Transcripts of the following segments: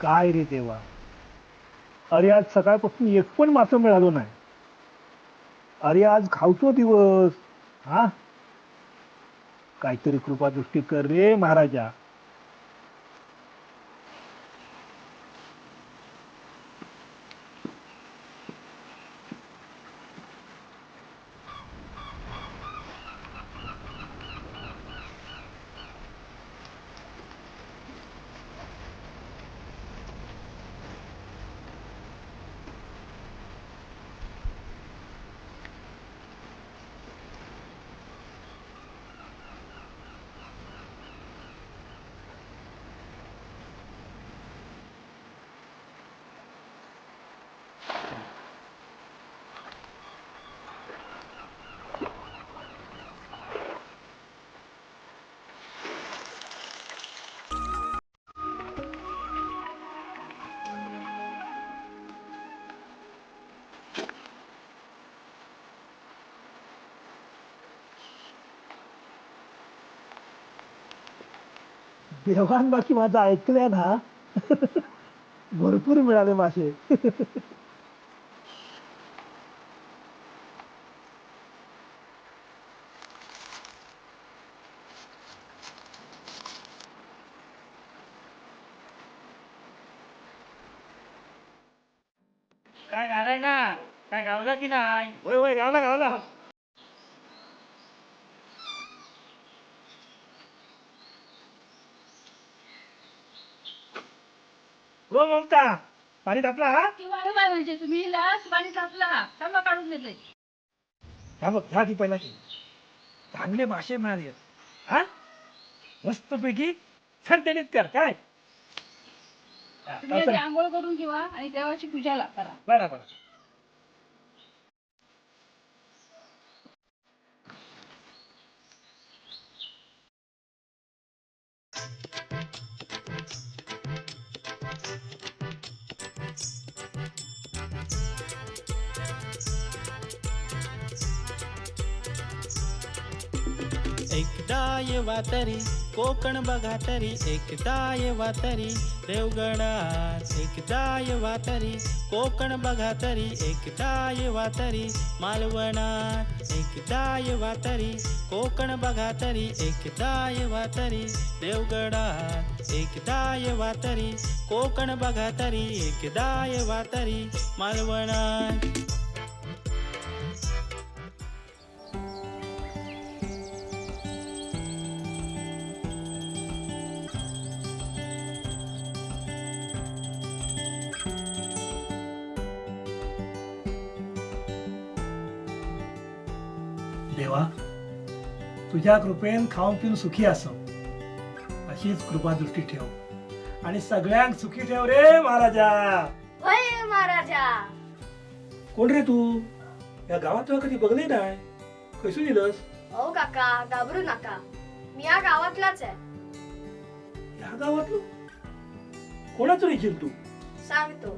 काय रे देवा? अरे आज सकाळपासून एक पण मासं मिळालो नाही. अरे आज खाऊचो दिवस. हा? काहीतरी कृपादृष्टी कर रे महाराजा. देवान बाकी माझं ऐकलंय ना भरपूर मिळाले मासे काय घालाय ना? काय गावला की नाही? होय होय गावला गावला. हो ममता पाणी तापला हा? म्हणजे तुम्ही. लास पाणी तापला. थांबा काढून देते हा बघ ह्या ती पहिला चांगले मासे मिळाले. हा? मस्त पैकी ठणठणीत कर काय? तुम्ही. आधी आंघोळ करून ठेवा आणि देवाची पूजा ला- करा. बरं बरं. एकदा येवा तरी कोकण बघा तरी एकदा येवा तरी देवगणात एकदा येवा तरी कोकण बघा तरी एकदा येवा तरी मालवणात एकदा येवा तरी कोकण बघा तरी एकदा येवा तरी देवगडात एकदा येवा तरी कोकण बघा तरी एकदा येवा तरी मालवणात देवा तुझ्या कृपेन खाऊन पिऊन सुखी असो अशीच कृपादृष्टी ठेव. आणि सगळ्यांक सुखी ठेव रे महाराजा. होय महाराजा. कोण रे तू? या गावात तुला कधी बघले नाही? कैसून दिलंस? ओ काका घाबरू नका. मी या गावातलाच आहे. या गावातलं? कोणाचं रेशील तू सांगतो.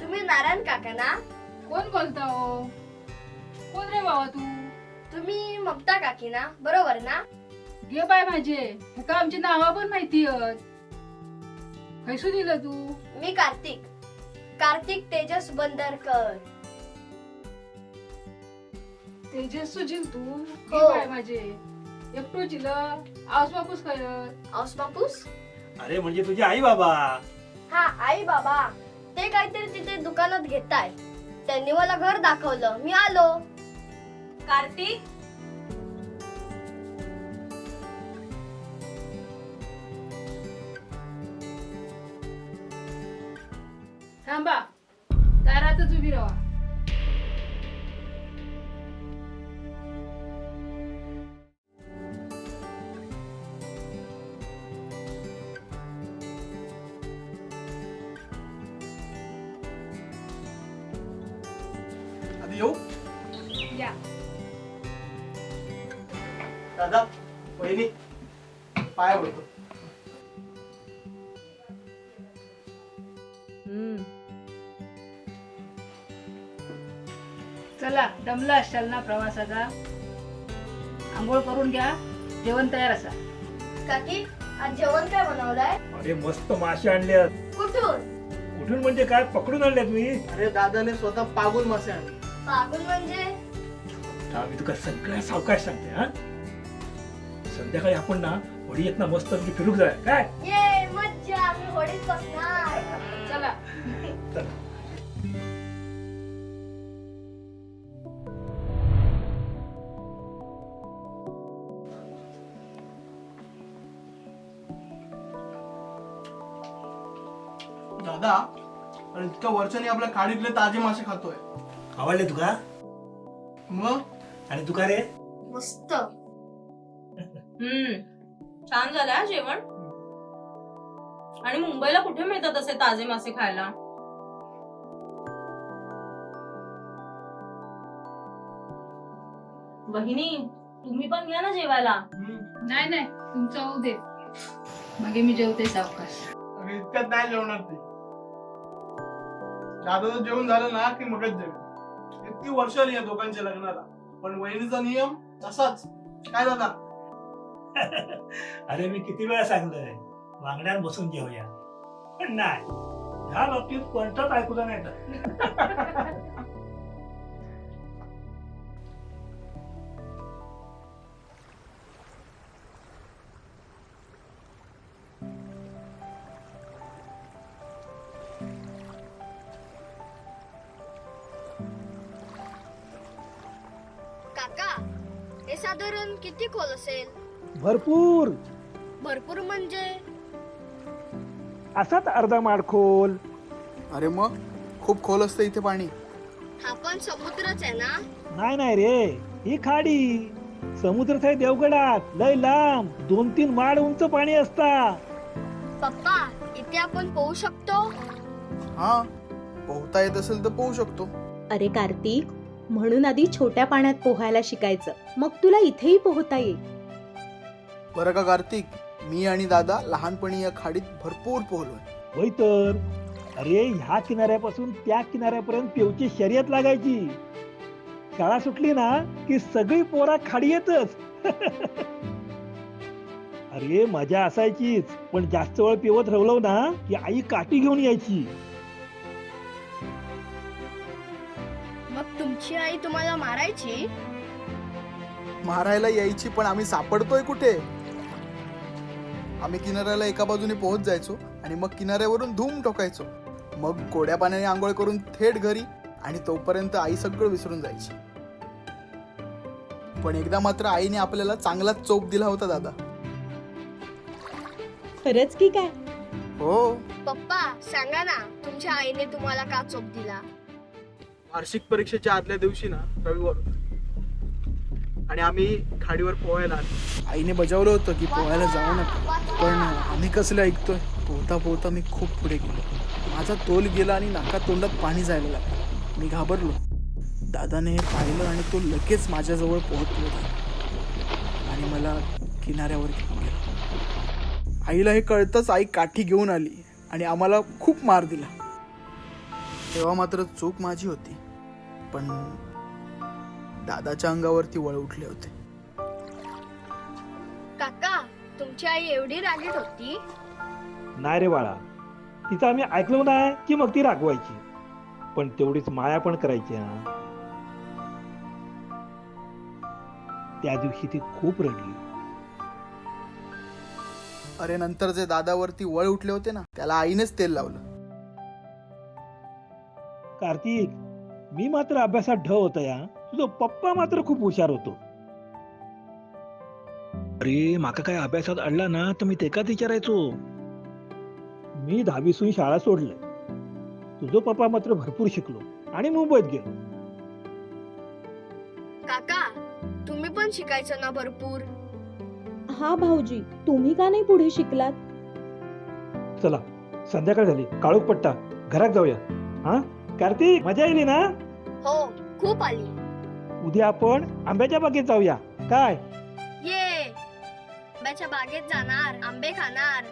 तुम्ही नारायण काका ना? कोण बोलता हो? कोण रे बाबा तू? तुम्ही ममता काकी ना? बरोबर ना? घे बाय माझे. हे का आमची नावं पण माहिती आहेत कैसू दिलं तू? मी कार्तिक. कार्तिक तेजस बंदरकर. तेजस सुजील तू? घे हो. बाय माझे. एकटो चिल आऊस बापूस करत औस बापूस अरे म्हणजे तुझी आई बाबा. हा आई बाबा. ते काहीतरी तिथे दुकानात घेताय त्यांनी मला घर दाखवलं. मी आलो. कार्तिक? थांबा दारातच उभी राहा. आधी येऊ? या. दादा वहिनी पाय पडतो. चला दमला असाल ना प्रवासाचा? आंघोळ करून घ्या जेवण तयार असा काकी आज जेवण काय बनवलंय? अरे मस्त मासे आणल्यात कुठून? कुठून म्हणजे काय पकडून आणल्यात मी. अरे दादाने स्वतः पागून मासे आणले. पागून म्हणजे? हा, मी तुका सगळ्या सावकाश सांगते हा. संध्याकाळी आपण ना होडी येत ना मस्त फिरूक जाय काय? ये मज्जा. मी होडीत बसणार. चला. दादा अरे इतक्या वर्षांनी आपल्या खाडीतले ताजे मासे खातोय. आवडले तुका? मग? आणि तुका रे? मस्त. हम्म. छान झालं हा जेवण. आणि मुंबईला कुठे मिळतात असे ताजे मासे खायला? बहिणी तुम्ही पण घ्या ना जेवायला. नाही नाही. तुमचं होऊ दे. मग मी जेवते सावकाश. अरे इतक्यात नाही जेवणार ते. दादाचं जेवण झालं ना की मगच जेवण. इतकी वर्ष आली या दोघांच्या लग्नाला. पण वहिनीचा नियम तसाच. काय दादा? अरे मी किती वेळा सांगलंय वांगड्यात बसून घेऊया पण नाही. ह्या बाबतीत कोणतंच ऐकलं नाही तर. काका हे साधारण किती खोल असेल? भरपूर. भरपूर म्हणजे? असाच अर्धा माडखोल अरे मग खूप खोल असतं इथे पाणी. हा पण समुद्रच आहे ना? नाही नाही रे ही खाडी. समुद्रात आहे देवगडात लय लांब दोन तीन माड उंच पाणी असता. पप्पा इथे आपण पोहू शकतो? हा पोहता येत असेल तर पोहू शकतो. अरे कार्तिक म्हणून आधी छोट्या पाण्यात पोहायला शिकायचं. मग तुला इथेही पोहता येईल. बरं का कार्तिक? मी आणि दादा लहानपणी या खाडीत भरपूर पोहलोय. होय तर. अरे ह्या किनाऱ्यापासून त्या किनाऱ्यापर्यंत पेवची शर्यत लागायची. शाळा सुटली ना की सगळी पोरा खाडी येतच. अरे मजा असायचीच. पण जास्त वेळ पेवत राहिलो ना की आई काठी घेऊन यायची. मग तुमची आई तुम्हाला मारायची? मारायला यायची पण आम्ही सापडतोय कुठे? आम्ही किनाऱ्याला एका बाजूने पोहोच जायचो आणि मग किनाऱ्यावरून धूम ठोकायचो. मग गोड्या पाण्याने आंघोळ करून थेट घरी आणि तोपर्यंत आई सगळं विसरून जायची. पण एकदा मात्र आईने आपल्याला चांगलाच चोप दिला होता दादा. खरंच की काय? हो. पप्पा सांगा ना तुमच्या आईने तुम्हाला का चोप दिला? वार्षिक परीक्षेच्या आदल्या दिवशी ना रविवार होता. आणि आम्ही खाडीवर पोहायला आलो. आईने बजावलं होतं की पोहायला जाऊ नका. पण आम्ही कसलं ऐकतोय? पोहता पोहता मी खूप पुढे गेलो. माझा तोल गेला आणि नाका तोंडात पाणी जायला लागलं. मी घाबरलो. दादाने हे पाहिलं आणि तो लगेच माझ्याजवळ पोहत होता. आणि मला किनाऱ्यावर घेऊन गेला. आईला हे कळतंच आई काठी घेऊन आली आणि आम्हाला खूप मार दिला. तेव्हा मात्र चूक माझी होती. पण दादाच्या अंगावरती वळ उठले होते. काका तुमची आई एवढी रागीट होती? नाही रे बाळा. तिचं आम्ही ऐकलो नाही की मग ती रागवायची. पण तेवढीच माया पण करायची हा. त्या दिवशी ती खूप रडली. अरे नंतर जे दादावरती वळ उठले होते ना त्याला आईनेच तेल लावलं. कार्तिक मी मात्र अभ्यासात ढ होता या तुझा पप्पा मात्र खूप हुशार होतो. अरे माका काय अभ्यासात अडला ना तर मी तेकाच विचारायचो. मी दहावीसून शाळा सोडलं. तुझं पप्पा मात्र भरपूर शिकलो आणि मुंबईत गेलो. काका तुम्ही पण शिकायचं ना भरपूर. हा भाऊजी तुम्ही का नाही पुढे शिकलात? चला संध्याकाळ झाली. काळोख पट्टा घरात जाऊया. हा? कार्तिक मजा येईल ना? हो खूप आली. उद्या आपण आंब्याच्या बागेत जाऊया. काय? ये. आंब्याच्या बागेत जाणार. आंबे खाणार.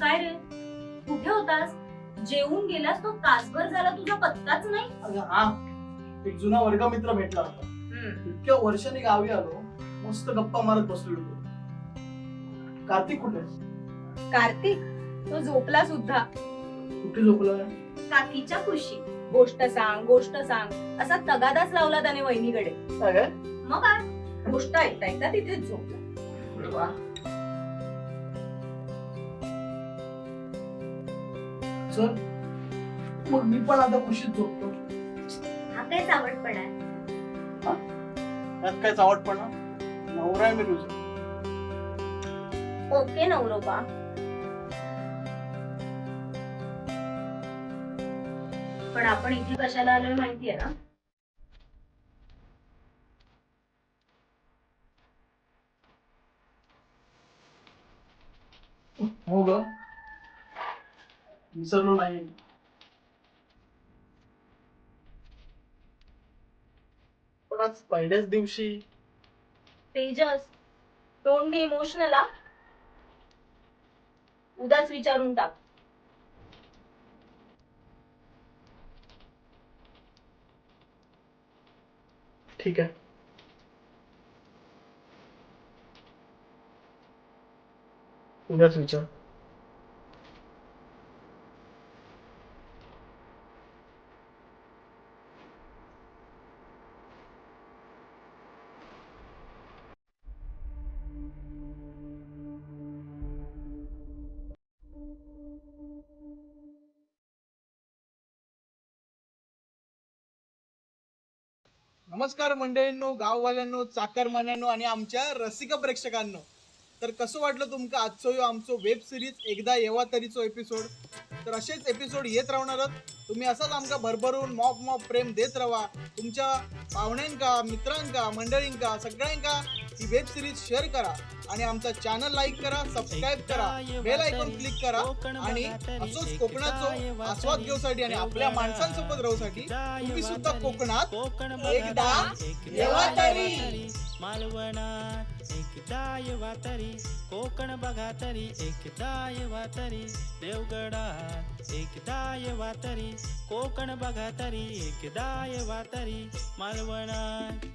काय रे? कुठे होतास? जेवून गेलास तो तासभर झाला तुझा पत्ताच नाही? अगं हा. एक जुना वर्गमित्र भेटला होता. इतक्या वर्षांनी गावी आलो मस्त गप्पा मारत बसलो होतो. कार्तिक कुठे आहे? कार्तिक तो झोपला सुद्धा. कुठे झोपला? काकीच्या खुशी गोष्ट सांग गोष्ट सांग. असा तगादाच लावला त्याने वहिनीकडे. काय? मग काय गोष्ट ऐकता ऐकता तिथेच झोपला. चल. मग मी पण आता खुशीत झोपतो. हा काय चावटपणा आहे. त्यात काय चावटपणा नवरा आहे मी तुझा. ओके नवरोबा पण आपण इथे कशाला आलोय माहितीये ना हो ग. विसरलो नाही. पण आज पहिल्याच दिवशी. तेजस डोंट बी इमोशनल हा उद्याच विचारून टाक ठीक आहे उद्याच विचार नमस्कार मंडळींनो गाववाल्यांनो चाकरमान्यांनो आणि आमच्या रसिक प्रेक्षकांनो. तर कसं वाटलं तुमका आजचो यो आमचो वेब सिरीज एकदा येवा तरीचो एपिसोड तर असेच एपिसोड येत राहणारच तुम्ही असंच आमका भरभरून मॉप मॉप प्रेम देत राहा तुमच्या पाहुण्यांका मित्रांका मंडळींका सगळ्यांका ही वेब सिरीज शेअर करा आणि आमचा चॅनल लाईक करा सबस्क्राईब करा बेल आयकॉन क्लिक करा आणि असंच कोकणाचो आस्वाद घेऊसाठी आणि आपल्या माणसांसोबत राहूसाठी तुम्ही सुद्धा कोकणात कोकण एकदा येवा तरी. मालवणात एकदा येवा तरी कोकण बघा तरी एकदा येवा तरी देवगडात एकदा येवा तरी कोकण बघा तरी एकदा येवा तरी मालवणात